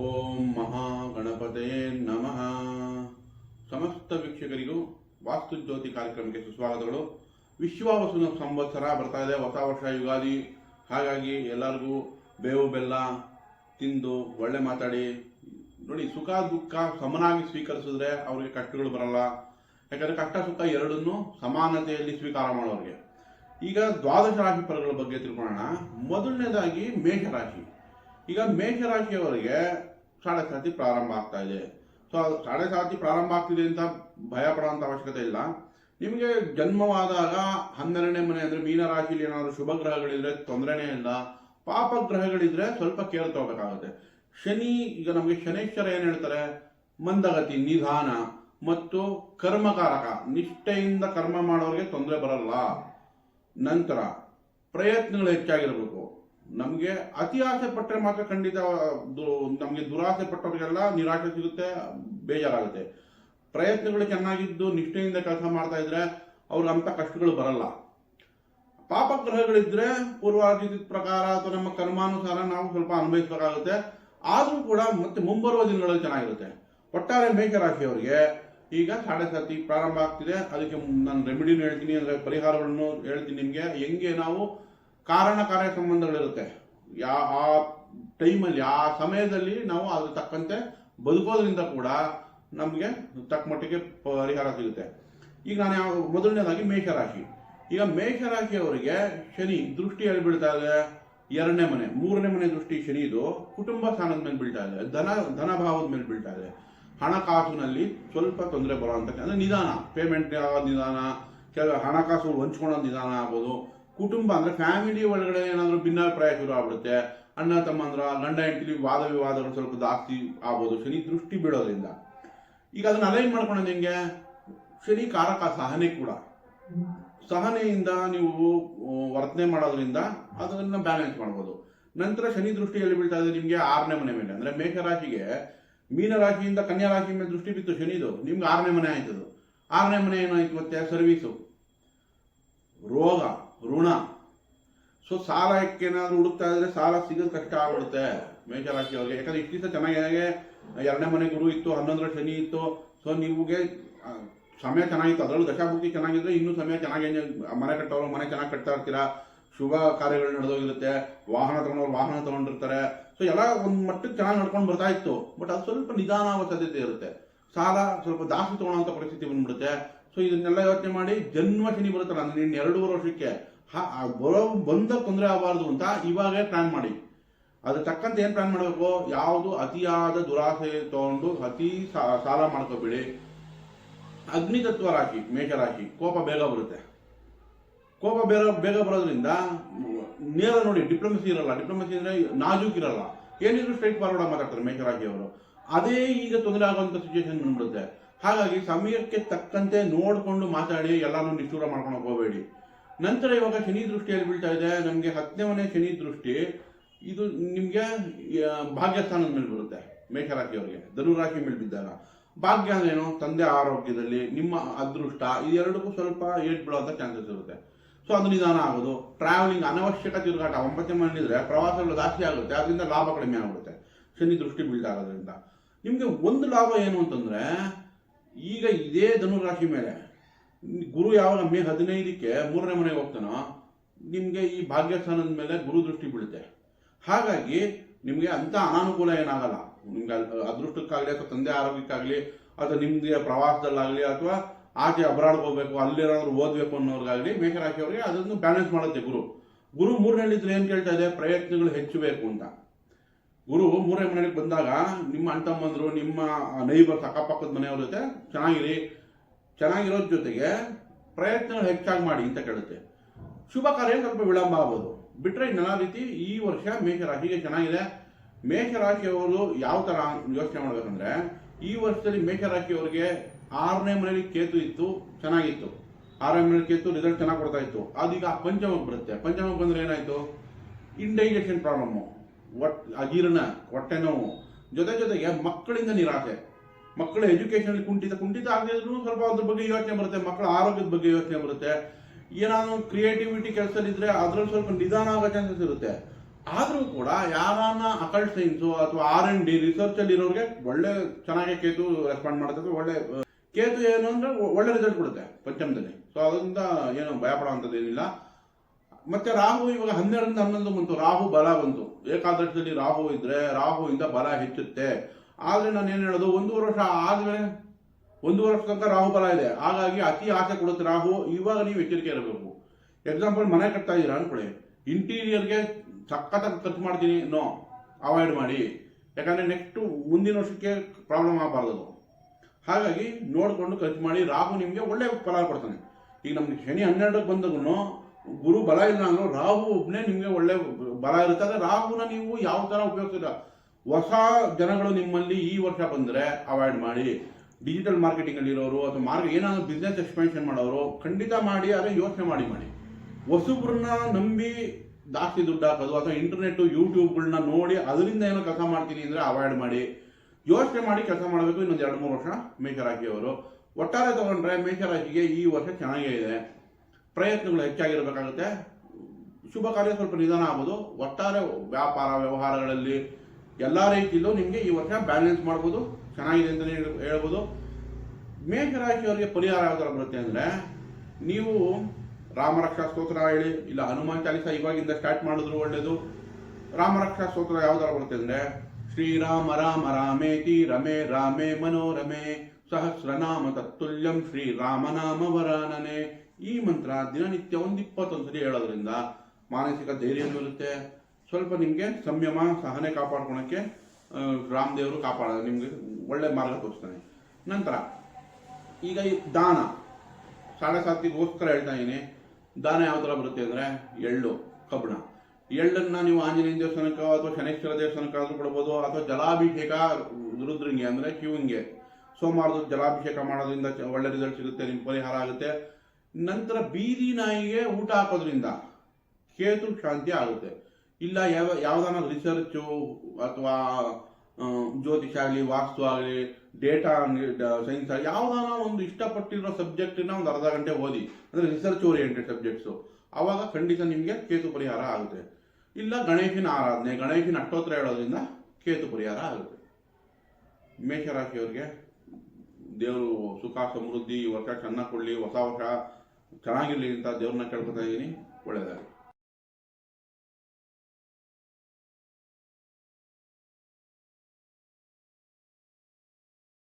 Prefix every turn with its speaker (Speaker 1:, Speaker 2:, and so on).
Speaker 1: ಓಂ ಮಹಾಗಣಪತಯೇ ನಮಃ. ಸಮಸ್ತ ವೀಕ್ಷಕರಿಗೂ ವಾಸ್ತು ಜ್ಯೋತಿ ಕಾರ್ಯಕ್ರಮಕ್ಕೆ ಸುಸ್ವಾಗತಗಳು. ವಿಶ್ವಾವಸುನ ಸಂವತ್ಸರ ಬರ್ತಾ ಇದೆ, ಹೊಸ ವರ್ಷ ಯುಗಾದಿ. ಹಾಗಾಗಿ ಎಲ್ಲರಿಗೂ ಬೇವು ಬೆಲ್ಲ ತಿಂದು ಒಳ್ಳೆ ಮಾತಾಡಿ. ನೋಡಿ, ಸುಖ ದುಃಖ ಸಮನಾಗಿ ಸ್ವೀಕರಿಸಿದ್ರೆ ಅವರಿಗೆ ಕಷ್ಟಗಳು ಬರಲ್ಲ. ಯಾಕಂದ್ರೆ ಕಷ್ಟ ಸುಖ ಎರಡನ್ನೂ ಸಮಾನತೆಯಲ್ಲಿ ಸ್ವೀಕಾರ ಮಾಡೋರಿಗೆ. ಈಗ ದ್ವಾದಶ ರಾಶಿ ಫಲಗಳ ಬಗ್ಗೆ ತಿಳ್ಕೊಳ್ಳೋಣ. ಮೊದಲನೇದಾಗಿ ಮೇಷರಾಶಿ ಈಗ ಮೇಷರಾಶಿಯವರಿಗೆ ಸಾಡೆ ಸಾತಿ ಪ್ರಾರಂಭ ಆಗ್ತಾ ಇದೆ. ಸೊ ಸಾಡೆ ಸಾತಿ ಪ್ರಾರಂಭ ಆಗ್ತಿದೆ ಅಂತ ಭಯ ಪಡುವಂತ ಅವಶ್ಯಕತೆ ಇಲ್ಲ. ನಿಮಗೆ ಜನ್ಮವಾದಾಗ ಹನ್ನೆರಡನೇ ಮನೆ ಅಂದ್ರೆ ಮೀನರಾಶಿಲಿ ಏನಾದರೂ ಶುಭ ಗ್ರಹಗಳಿದ್ರೆ ತೊಂದರೆನೇ ಇಲ್ಲ. ಪಾಪ ಗ್ರಹಗಳಿದ್ರೆ ಸ್ವಲ್ಪ ಕೇರ್ ತಗೋಬೇಕಾಗುತ್ತೆ. ಶನಿ, ಈಗ ನಮಗೆ ಶನೇಶ್ವರ ಏನ್ ಹೇಳ್ತಾರೆ? ಮಂದಗತಿ, ನಿಧಾನ ಮತ್ತು ಕರ್ಮಕಾರಕ. ನಿಷ್ಠೆಯಿಂದ ಕರ್ಮ ಮಾಡೋರಿಗೆ ತೊಂದರೆ ಬರಲ್ಲ. ನಂತರ ಪ್ರಯತ್ನಗಳು ಹೆಚ್ಚಾಗಿರಬೇಕು. ನಮಗೆ ಅತಿ ಆಸೆ ಪಟ್ಟರೆ ಮಾತ್ರ ಖಂಡಿತ ನಮಗೆ ದುರಾಸೆ ಪಟ್ಟವರಿಗೆಲ್ಲ ನಿರಾಶೆ ಸಿಗುತ್ತೆ, ಬೇಜಾರಾಗುತ್ತೆ. ಪ್ರಯತ್ನಗಳು ಚೆನ್ನಾಗಿದ್ದು, ನಿಷ್ಠೆಯಿಂದ ಕೆಲಸ ಮಾಡ್ತಾ ಇದ್ರೆ ಅವ್ರಿಗೆ ಅಂತ ಕಷ್ಟಗಳು ಬರಲ್ಲ. ಪಾಪ ಗ್ರಹಗಳಿದ್ರೆ ಪೂರ್ವಾರ್ಜಿತ ಪ್ರಕಾರ ಅಥವಾ ನಮ್ಮ ಕರ್ಮಾನುಸಾರ ನಾವು ಸ್ವಲ್ಪ ಅನುಭವಿಸಬೇಕಾಗುತ್ತೆ ಆದರೂ ಕೂಡ ಮತ್ತೆ ಮುಂಬರುವ ದಿನಗಳಲ್ಲಿ ಚೆನ್ನಾಗಿರುತ್ತೆ. ಒಟ್ಟಾರೆ ಮೇಷರಾಶಿಯವರಿಗೆ ಈಗ ಸಾಡೆ ಸಾತಿ ಪ್ರಾರಂಭ ಆಗ್ತಿದೆ. ಅದಕ್ಕೆ ನಾನು ರೆಮಿಡಿನ ಹೇಳ್ತೀನಿ, ಅಂದ್ರೆ ಪರಿಹಾರಗಳನ್ನು ಹೇಳ್ತೀನಿ ನಿಮಗೆ. ಹೆಂಗೆ ನಾವು ಕಾರಣ ಕಾರ್ಯ ಸಂಬಂಧಗಳಿರುತ್ತೆ ಯಾ, ಆ ಟೈಮಲ್ಲಿ, ಆ ಸಮಯದಲ್ಲಿ ನಾವು ಅದ್ರ ತಕ್ಕಂತೆ ಬದುಕೋದ್ರಿಂದ ಕೂಡ ನಮಗೆ ತಕ್ಕ ಮಟ್ಟಿಗೆ ಪರಿಹಾರ ಸಿಗುತ್ತೆ. ಈಗ ನಾನು ಯಾವ, ಮೊದಲನೇದಾಗಿ ಮೇಷರಾಶಿ. ಈಗ ಮೇಷರಾಶಿಯವರಿಗೆ ಶನಿ ದೃಷ್ಟಿ ಎಲ್ಲಿ ಬೀಳ್ತಾ ಇದೆ? ಎರಡನೇ ಮನೆ, ಮೂರನೇ ಮನೆ ದೃಷ್ಟಿ ಶನಿದು ಕುಟುಂಬ ಸ್ಥಾನದ ಮೇಲೆ ಬೀಳ್ತಾ ಇದೆ. ಧನ, ಧನಭಾವದ ಮೇಲೆ ಬೀಳ್ತಾ ಇದೆ. ಹಣಕಾಸಿನಲ್ಲಿ ಸ್ವಲ್ಪ ತೊಂದರೆ ಬರುವಂತ ಅಂದ್ರೆ ನಿಧಾನ. ಪೇಮೆಂಟ್ ಆಗೋದು ನಿಧಾನ? ಕೆಲವು ಹಣಕಾಸು ಹಂಚ್ಕೊಳ್ಳೋ ನಿಧಾನ ಆಗ್ಬೋದು. ಕುಟುಂಬ ಅಂದ್ರೆ ಫ್ಯಾಮಿಲಿ ಒಳಗಡೆ ಏನಾದರೂ ಭಿನ್ನಾಭಿಪ್ರಾಯ ಶುರು ಆಗ್ಬಿಡುತ್ತೆ, ಅಣ್ಣ, ತಮ್ಮಂದ್ರ ಗಂಡ ಹೆಂಡತಿ ವಾದ ವಿವಾದಗಳು ಸ್ವಲ್ಪ ಜಾಸ್ತಿ ಆಗ್ಬೋದು, ಶನಿ ದೃಷ್ಟಿ ಬೀಳೋದ್ರಿಂದ. ಈಗ ಅದನ್ನ ಅಲೈನ್ ಮಾಡ್ಕೊಳ್ಳೋದು ಹೆಂಗೆ? ಶನಿ ಕಾರಕ ಸಹನೆ ಕೂಡ. ಸಹನೆಯಿಂದ ನೀವು ವರ್ತನೆ ಮಾಡೋದ್ರಿಂದ ಅದನ್ನ ಬ್ಯಾಲೆನ್ಸ್ ಮಾಡ್ಬೋದು. ನಂತರ ಶನಿ ದೃಷ್ಟಿಯಲ್ಲಿ ಬೀಳ್ತಾ ಇದೆ? ನಿಮ್ಗೆ ಆರನೇ ಮನೆ ಮೇಲೆ. ಅಂದ್ರೆ ಮೇಷರಾಶಿಗೆ ಮೀನರಾಶಿಯಿಂದ ಕನ್ಯಾ ರಾಶಿ ಮೇಲೆ ದೃಷ್ಟಿ ಬಿತ್ತು ಶನಿದು. ನಿಮ್ಗೆ ಆರನೇ ಮನೆ ಆಯ್ತದು. ಆರನೇ ಮನೆ ಏನಾಯ್ತು ಮತ್ತೆ? ಸರ್ವೀಸು ರೋಗ. ಋಣ. ಸೊ ಸಾಲಕ್ಕೇನಾದ್ರೂ ಹುಡುಕ್ತಾ ಇದ್ರೆ ಸಾಲ ಸಿಗೋದು ಕಷ್ಟ ಆಗ್ಬಿಡುತ್ತೆ ಮೇಷರಾಶಿ ಅವ್ರಿಗೆ ಯಾಕಂದ್ರೆ ಇಷ್ಟಿಸ ಚೆನ್ನಾಗಿ ಎರಡನೇ ಮನೆ ಗುರು ಇತ್ತು, ಹನ್ನೊಂದರ ಶನಿ ಇತ್ತು. ಸೊ ನಿಮಗೆ ಸಮಯ ಚೆನ್ನಾಗಿತ್ತು. ಅದರಲ್ಲೂ ದಶಾಭುಕ್ತಿ ಚೆನ್ನಾಗಿದ್ರೆ ಇನ್ನೂ ಸಮಯ ಚೆನ್ನಾಗಿ ಮನೆ ಕಟ್ಟೋರು, ಮನೆ ಚೆನ್ನಾಗಿ ಕಟ್ತಾ ಇರ್ತೀರಾ? ಶುಭ ಕಾರ್ಯಗಳು ನಡೆದೋಗಿರುತ್ತೆ. ವಾಹನ ತಗೊಂಡವ್ರು ವಾಹನ ತಗೊಂಡಿರ್ತಾರೆ. ಸೊ ಎಲ್ಲ ಒಂದು ಮಟ್ಟಕ್ಕೆ ಚೆನ್ನಾಗಿ ನಡ್ಕೊಂಡು ಬರ್ತಾ ಇತ್ತು. ಬಟ್ ಅದು ಸ್ವಲ್ಪ ಸಾಧ್ಯತೆ ಇರುತ್ತೆ. ಸಾಲ ಸ್ವಲ್ಪ ಜಾಸ್ತಿ ತಗೊಳ್ಳೋಂಥ ಪರಿಸ್ಥಿತಿ ಬಂದ್ಬಿಡುತ್ತೆ. ಸೊ ಇದನ್ನೆಲ್ಲ ಯೋಚನೆ ಮಾಡಿ ಜನ್ಮ ಶನಿ ಬರುತ್ತಲ್ಲ ಇನ್ನು ಎರಡೂವರೆ ವರ್ಷಕ್ಕೆ. ಬರೋ ಬಂದ ತೊಂದರೆ ಆಗಬಾರ್ದು ಅಂತ ಇವಾಗೇ ಪ್ಲಾನ್ ಮಾಡಿ. ಅದ್ರ ತಕ್ಕಂತೆ ಏನು ಪ್ಲಾನ್ ಮಾಡಬೇಕು? ಯಾವುದು ಅತಿಯಾದ ದುರಾಸೆ ತಗೊಂಡು ಅತಿ ಸಾಲ ಮಾಡ್ಕೋಬೇಡಿ. ಅಗ್ನಿತತ್ವ ರಾಶಿ ಮೇಷರಾಶಿ ಕೋಪ ಬೇಗ ಬರುತ್ತೆ. ಕೋಪ ಬೇಗ ಬೇಗ ಬರೋದ್ರಿಂದ ನೇರ ನೋಡಿ ಡಿಪ್ಲೊಮಸಿ ಇರಲ್ಲ. ಡಿಪ್ಲೊಮಸಿ ಅಂದರೆ ನಾಜೂಕ್ ಇರಲ್ಲ. ಏನಿದ್ರು ಸ್ಟ್ರೈಟ್ ಫಾರ್ವರ್ಡ್ ಮಾತಾಡ್ತಾರೆ ಮೇಷರಾಶಿಯವರು ಅದೇ ಈಗ ತೊಂದರೆ ಆಗುವಂತ ಸಿಚುಯೇಷನ್ ಬಂದ್ಬಿಡುತ್ತೆ. ಹಾಗಾಗಿ ಸಮಯಕ್ಕೆ ತಕ್ಕಂತೆ ನೋಡ್ಕೊಂಡು ಮಾತಾಡಿ, ಎಲ್ಲಾನು ನಿಷ್ಠೂರ ಮಾಡ್ಕೊಂಡು ಹೋಗಬೇಡಿ. ನಂತರ ಇವಾಗ ಶನಿ ದೃಷ್ಟಿಯಲ್ಲಿ ಬೀಳ್ತಾ ಇದೆ, ನಮಗೆ ಹತ್ತನೇ ಮನೆ ಶನಿ ದೃಷ್ಟಿ, ಇದು ನಿಮಗೆ ಭಾಗ್ಯಸ್ಥಾನದ ಮೇಲೆ ಬರುತ್ತೆ ಮೇಷರಾಶಿಯವರಿಗೆ, ಧನುರಾಶಿ ಮೇಲೆ ಬಿದ್ದಾಗ. ಭಾಗ್ಯ ಅಂದ್ರೇನು? ತಂದೆ ಆರೋಗ್ಯದಲ್ಲಿ, ನಿಮ್ಮ ಅದೃಷ್ಟ ಇದೆರಡಕ್ಕೂ ಸ್ವಲ್ಪ ಏಟ್ ಬೀಳುವಂತ ಚಾನ್ಸಸ್ ಇರುತ್ತೆ. ಸೊ ಅದು ನಿಧಾನ ಆಗೋದು. ಟ್ರಾವೆಲಿಂಗ್ ಅನವಶ್ಯಕ ತಿರುಗಾಟ, ಒಂಬತ್ತನೇ ಮನೆಯಲ್ಲಿದ್ರೆ ಪ್ರವಾಸಗಳು ಜಾಸ್ತಿ ಆಗುತ್ತೆ, ಅದರಿಂದ ಲಾಭ ಕಡಿಮೆ ಆಗುತ್ತೆ ಶನಿ ದೃಷ್ಟಿ ಬೀಳ್ದಾಗೋದ್ರಿಂದ ನಿಮಗೆ ಒಂದು ಲಾಭ ಏನು ಅಂತಂದ್ರೆ, ಈಗ ಇದೇ ಧನುರಾಶಿ ಮೇಲೆ ಗುರು ಯಾವಾಗ ಮೇ ಹದಿನೈದಕ್ಕೆ ಮೂರನೇ ಮನೆಗೆ ಹೋಗ್ತಾನೋ, ನಿಮಗೆ ಈ ಭಾಗ್ಯಸ್ಥಾನದ ಮೇಲೆ ಗುರು ದೃಷ್ಟಿ ಬೀಳುತ್ತೆ. ಹಾಗಾಗಿ ನಿಮಗೆ ಅಂತ ಅನಾನುಕೂಲ ಏನಾಗಲ್ಲ. ನಿಮ್ಗೆ ಅದ್- ಅದೃಷ್ಟಕ್ಕಾಗಲಿ ಅಥವಾ ತಂದೆ ಆರೋಗ್ಯಕ್ಕಾಗಲಿ, ಅಥವಾ ನಿಮ್ಗೆ ಪ್ರವಾಸದಲ್ಲಾಗಲಿ ಅಥವಾ ಆಚೆ ಅಬ್ರಾಡ್ಗೆ ಹೋಗ್ಬೇಕು, ಅಲ್ಲಿರೋರು ಓದ್ಬೇಕು ಅನ್ನೋರ್ಗಾಗಲಿ ಅವ್ರಿಗೆ ಅದನ್ನು ಬ್ಯಾಲೆನ್ಸ್ ಮಾಡುತ್ತೆ ಗುರು. ಗುರು ಮೂರನೇಳಿದ್ರೆ ಏನು ಕೇಳ್ತಾ ಇದೆ? ಪ್ರಯತ್ನಗಳು ಹೆಚ್ಚಬೇಕು ಅಂತ. ಗುರು ಮೂರನೇ ಮನೆಗೆ ಬಂದಾಗ ನಿಮ್ಮ ಅಣ್ಣ ತಮ್ಮಂದ್ರು ನಿಮ್ಮ ನೈಬರ್ಸ್ ಅಕ್ಕಪಕ್ಕದ ಮನೆಯವ್ರ ಜೊತೆ ಚೆನ್ನಾಗಿರಿ ಚೆನ್ನಾಗಿರೋದ್ರ ಜೊತೆಗೆ ಪ್ರಯತ್ನ ಹೆಚ್ಚಾಗಿ ಮಾಡಿ ಅಂತ ಕೇಳುತ್ತೆ. ಶುಭ ಕಾರ್ಯ ಸ್ವಲ್ಪ ವಿಳಂಬ ಆಗ್ಬೋದು. ಬಿಟ್ರೆ ನಾನಾ ರೀತಿ ಈ ವರ್ಷ ಮೇಷರಾಶಿಗೆ ಚೆನ್ನಾಗಿದೆ. ಮೇಷರಾಶಿಯವರು ಯಾವ ತರ ಯೋಚನೆ ಮಾಡಬೇಕಂದ್ರೆ, ಈ ವರ್ಷದಲ್ಲಿ ಮೇಷರಾಶಿಯವರಿಗೆ ಆರನೇ ಮನೆಯಲ್ಲಿ ಕೇತು ಇತ್ತು, ಚೆನ್ನಾಗಿತ್ತು. ಆರನೇ ಮನೆಯಲ್ಲಿ ಕೇತು ರಿಸಲ್ಟ್ ಚೆನ್ನಾಗಿ ಕೊಡ್ತಾ ಇತ್ತು. ಅದೀಗ ಪಂಚಮಕ್ಕೆ ಬರುತ್ತೆ. ಪಂಚಮಕ್ಕೆ ಬಂದ್ರೆ ಏನಾಯ್ತು? ಇಂಡೈಜೆಷನ್ ಪ್ರಾಬ್ಲಮ್ಮು ಒಟ್ ಅಜೀರ್ಣ ಹೊಟ್ಟೆ ನೋವು. ಜೊತೆ ಜೊತೆಗೆ ಮಕ್ಕಳಿಂದ ನಿರಾಸೆ. ಮಕ್ಕಳ ಎಜುಕೇಶನ್ ಕುಂಠಿತ ಕುಂಠಿತ ಆಗದಿದ್ರು ಸ್ವಲ್ಪ ಅದ್ರ ಬಗ್ಗೆ ಯೋಚನೆ ಬರುತ್ತೆ, ಮಕ್ಕಳ ಆರೋಗ್ಯದ ಬಗ್ಗೆ ಯೋಚನೆ ಬರುತ್ತೆ. ಏನಾದ್ರು ಕ್ರಿಯೇಟಿವಿಟಿ ಕೆಲಸದಲ್ಲಿದ್ರೆ ಅದ್ರಲ್ಲಿ ಸ್ವಲ್ಪ ನಿಧಾನ ಆಗೋ ಚಾನ್ಸಸ್ ಇರುತ್ತೆ. ಆದರೂ ಕೂಡ ಯಾರನ್ನ ಅಕಲ್ಟ್ ಸೈನ್ಸು ಅಥವಾ ಆರ್ ಎನ್ ಡಿ ರಿಸರ್ಚಲ್ಲಿ ಇರೋರಿಗೆ ಒಳ್ಳೆ ಚೆನ್ನಾಗಿ ಕೇತು ರೆಸ್ಪಾಂಡ್ ಮಾಡ್ತದೆ ಒಳ್ಳೆ, ಕೇತು ಏನು ಅಂದ್ರೆ ಒಳ್ಳೆ ರಿಸಲ್ಟ್ ಕೊಡುತ್ತೆ ಪಂಚಮದಲ್ಲಿ. ಸೊ ಅದರಿಂದ ಏನು ಭಯ ಪಡುವಂಥದ್ದು ಏನಿಲ್ಲ. ಮತ್ತೆ ರಾಹು ಇವಾಗ ಹನ್ನೆರಡರಿಂದ ಹನ್ನೊಂದು ಬಂತು. ರಾಹು ಬಲ ಬಂತು. ಏಕಾದಶದಲ್ಲಿ ರಾಹು ಇದ್ರೆ ರಾಹುವಿಂದ ಬಲ ಹೆಚ್ಚುತ್ತೆ. ಆದ್ರೆ ನಾನು ಏನು ಹೇಳೋದು? ಒಂದೂವರೆ ವರ್ಷ ಆದ್ಮೇಲೆ ಒಂದೂವರೆ ವರ್ಷ ತನಕ ರಾಹು ಬಲ ಇದೆ. ಹಾಗಾಗಿ ಅತಿ ಆಸೆ ಕೊಡುತ್ತೆ ರಾಹು. ಇವಾಗ ನೀವು ಎಚ್ಚರಿಕೆ ಇರಬೇಕು. ಎಕ್ಸಾಂಪಲ್ ಮನೆ ಕಟ್ತಾ ಇದ್ದೀರಾ ಅನ್ಕೊಳ್ಳಿ. ಇಂಟೀರಿಯರ್ಗೆ ಸಕ್ಕತ್ತಾಗಿ ಖರ್ಚು ಮಾಡ್ತೀನಿ. ನೋ ಅವಾಯ್ಡ್ ಮಾಡಿ. ಯಾಕಂದ್ರೆ ನೆಕ್ಸ್ಟ್ ಮುಂದಿನ ವರ್ಷಕ್ಕೆ ಪ್ರಾಬ್ಲಮ್ ಆಗಬಾರ್ದು ಹಾಗಾಗಿ ನೋಡಿಕೊಂಡು ಖರ್ಚು ಮಾಡಿ. ರಾಹು ನಿಮಗೆ ಒಳ್ಳೆ ಫಲ ಕೊಡ್ತಾನೆ. ಈಗ ನಮ್ಗೆ ಶನಿ ಹನ್ನೆರಡಕ್ಕೆ ಬಂದಾಗೂ ಗುರು ಬಲ ಇಲ್ಲ ಅಂದ್ರೆ ರಾಹು ಒಬ್ಬನೇ ನಿಮಗೆ ಒಳ್ಳೆ ಬಲ ಇರುತ್ತೆ. ಆದರೆ ರಾಹುನ ನೀವು ಯಾವ ಥರ ಉಪಯೋಗಿಸಿಲ್ಲ ಹೊಸ ಜನಗಳು ನಿಮ್ಮಲ್ಲಿ ಈ ವರ್ಷ ಬಂದರೆ ಅವಾಯ್ಡ್ ಮಾಡಿ. ಡಿಜಿಟಲ್ ಮಾರ್ಕೆಟಿಂಗಲ್ಲಿ ಇರೋರು ಅಥವಾ ಮಾರ್ಗ ಏನಾದರೂ ಬಿಸ್ನೆಸ್ ಎಕ್ಸ್ಪೆನ್ಷನ್ ಮಾಡೋರು ಖಂಡಿತ ಮಾಡಿ ಆದರೆ ಯೋಚನೆ ಮಾಡಿ ಮಾಡಿ. ಹೊಸಬ್ರನ್ನ ನಂಬಿ ಜಾಸ್ತಿ ದುಡ್ಡು ಹಾಕೋದು ಅಥವಾ ಇಂಟರ್ನೆಟ್ ಯೂಟ್ಯೂಬ್ಗಳನ್ನ ನೋಡಿ ಅದರಿಂದ ಏನೋ ಕೆಲಸ ಮಾಡ್ತೀನಿ ಅಂದರೆ ಅವಾಯ್ಡ್ ಮಾಡಿ. ಯೋಚನೆ ಮಾಡಿ ಕೆಲಸ ಮಾಡಬೇಕು, ಇನ್ನೊಂದು ಎರಡು, ಮೂರು ವರ್ಷ ಮೇಷರಾಶಿಯವರು ಒಟ್ಟಾರೆ ತಗೊಂಡ್ರೆ ಮೇಷರಾಶಿಗೆ ಈ ವರ್ಷ ಚೆನ್ನಾಗೇ ಇದೆ. ಪ್ರಯತ್ನಗಳು ಹೆಚ್ಚಾಗಿರಬೇಕಾಗುತ್ತೆ. ಶುಭ ಕಾರ್ಯ ಸ್ವಲ್ಪ ನಿಧಾನ ಆಗ್ಬೋದು. ಒಟ್ಟಾರೆ ವ್ಯಾಪಾರ ವ್ಯವಹಾರಗಳಲ್ಲಿ ಎಲ್ಲ ರೀತಿಯಲ್ಲೂ ನಿಮಗೆ ಈ ವರ್ಷ ಬ್ಯಾಲೆನ್ಸ್ ಮಾಡ್ಬೋದು. ಚೆನ್ನಾಗಿದೆ ಅಂತಲೇ ಹೇಳ್- ಹೇಳ್ಬೋದು. ಮೇಷರಾಶಿಯವರಿಗೆ ಪರಿಹಾರ ಯಾವ ಥರ ಬರುತ್ತೆ ಅಂದರೆ, ನೀವು ರಾಮರಕ್ಷಾ ಸ್ತೋತ್ರ ಹೇಳಿ, ಇಲ್ಲ ಹನುಮಾನ್ ಚಾಲಿಸ ಇವಾಗಿಂದ ಸ್ಟಾರ್ಟ್ ಮಾಡಿದ್ರು ಒಳ್ಳೇದು. ರಾಮರಕ್ಷಾ ಸ್ತೋತ್ರ ಯಾವ ಥರ ಬರುತ್ತೆ ಅಂದರೆ, ಶ್ರೀರಾಮ ರಾಮ ರಾಮೇತಿ ರಮೇ ರಾಮೇ ಮನೋರಮೆ ಸಹಸ್ರನಾಮ ತತ್ತುಲ್ಯಂ ಶ್ರೀರಾಮನಾಮ ವರಾನನೆ ಈ ಮಂತ್ರ ದಿನನಿತ್ಯ ಒಂದು ಇಪ್ಪತ್ತೊಂದು ಸರಿ ಹೇಳೋದ್ರಿಂದ ಮಾನಸಿಕ ಧೈರ್ಯ ಇರುತ್ತೆ ಸ್ವಲ್ಪ ನಿಮಗೆ ಸಂಯಮ, ಸಹನೆ ಕಾಪಾಡ್ಕೊಳಕ್ಕೆ ರಾಮದೇವರು ಕಾಪಾಡ ನಿಮಗೆ ಒಳ್ಳೆ ಮಾರ್ಗ ತೋರಿಸ್ತಾನೆ. ನಂತರ, ಈಗ ಈ ದಾನ. ಸಾಡೆ ಸಾತಿಗೋಸ್ಕರ ಹೇಳ್ತಾ ಇದ್ದೀನಿ ದಾನ ಯಾವ ಥರ ಬರುತ್ತೆ ಅಂದರೆ ಎಳ್ಳು, ಕಬ್ಬಣ. ಎಳ್ಳನ್ನು ನೀವು ಆಂಜನೇಯ ದೇವಸ್ಥಾನಕ್ಕೆ ಅಥವಾ ಶನೇಶ್ವರ ದೇವಸ್ಥಾನಕ್ಕೆ ಆದ್ರೂ ಕೊಡ್ಬೋದು, ಅಥವಾ ಜಲಾಭಿಷೇಕ ರುದ್ರಂಗೆ ಅಂದರೆ ಶಿವಂಗೆ. ಸೋಮವಾರದ ಜಲಾಭಿಷೇಕ ಮಾಡೋದ್ರಿಂದ ಒಳ್ಳೆ ರಿಸಲ್ಟ್ ಸಿಗುತ್ತೆ ನಿಮ್ಮ ಪರಿಹಾರ ಆಗುತ್ತೆ. ನಂತರ ಬೀದಿ ನಾಯಿಗೆ ಊಟ ಹಾಕೋದ್ರಿಂದ ಕೇತು ಶಾಂತಿ ಆಗುತ್ತೆ. ಇಲ್ಲ, ಯಾವ, ಯಾವ್ದಾನ ರಿಸರ್ಚು ಅಥವಾ ಜ್ಯೋತಿಷ ಆಗಲಿ, ವಾಸ್ತು ಆಗಲಿ ಡೇಟಾ ಸೈನ್ಸ್ ಆಗಲಿ, ಯಾವ್ದಾನ ಒಂದು ಇಷ್ಟಪಟ್ಟಿರೋ ಸಬ್ಜೆಕ್ಟಿನ ಒಂದು ಅರ್ಧ ಗಂಟೆ ಓದಿ. ಅಂದರೆ ರಿಸರ್ಚ್ ಓರಿಯೆಂಟೆಡ್ ಸಬ್ಜೆಕ್ಟ್ಸು ಆವಾಗ ಖಂಡಿತ ನಿಮಗೆ ಕೇತು ಪರಿಹಾರ ಆಗುತ್ತೆ. ಇಲ್ಲ, ಗಣೇಶನ ಆರಾಧನೆ, ಗಣೇಶನ ಅಷ್ಟೋತ್ತರ ಹೇಳೋದ್ರಿಂದ ಕೇತು ಪರಿಹಾರ ಆಗುತ್ತೆ. ಮೇಷರಾಶಿಯವ್ರಿಗೆ ದೇವರು ಸುಖ, ಸಮೃದ್ಧಿ, ಈ ವರ್ಷ ಚೆನ್ನಾಗಿ ಕೊಡಲಿ, ಹೊಸ ವರ್ಷ ಚೆನ್ನಾಗಿರಲಿ ಅಂತ ದೇವ್ರನ್ನ ಕೇಳ್ಕೊತಾ ಇದ್ದೀನಿ ಒಳ್ಳೆಯದಾಗಲಿ